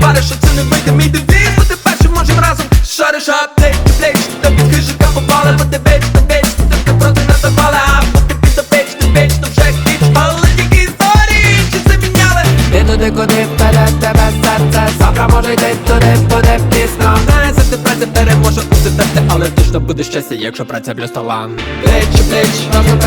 напариш, що це не вийде мій девіз. Бути першим можем разом шариш. Аптеч, ти плеч Та під хижика попали, бо ти веч, ти веч Ти ти проти нас запали, а поки під до печ, ти печ, то вже хіч Але тільки історії, чи це міняли? Ти туди, куди вперед тебе серце? Завтра може йти туди, буде пізно. Знає, за тебе це переможе усе Але точно буде щастя, якщо праця плюс талант Плеч, плеч, Разом